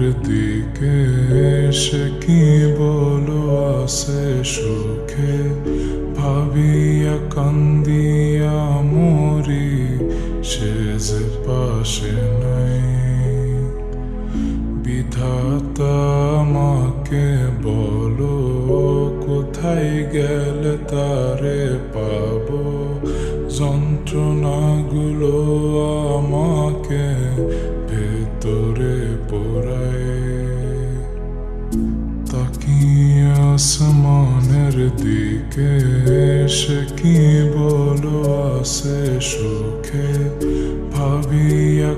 দিকে সে কি বলো আসে সুখে? ভাবিয়া কান্দিয়া মরি, সে যে পাশে নাই। বিধাতা আমাকে বলো, কোথায় গেলে তারে পাবো? যন্ত্রণাগুলো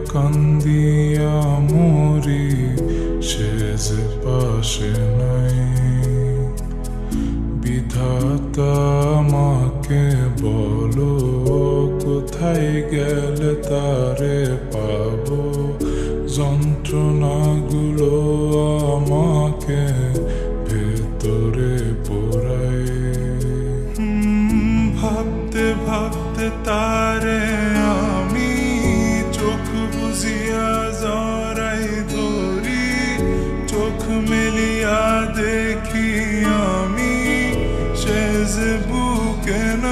কান্দিয়া মরি, সে যে পাশে নাই। বিধাতা আমাকে বলো, কোথায় গেলে তারে পাবো? যন্ত্রণাগুলো আমাকে ভেতরে পোড়ায়। ভাবতে ভাবতে তারে চোখ বুঝিয়া জরাই ধরি চোখ মেলিয়া দেখি আমি শেষ বুকে নাই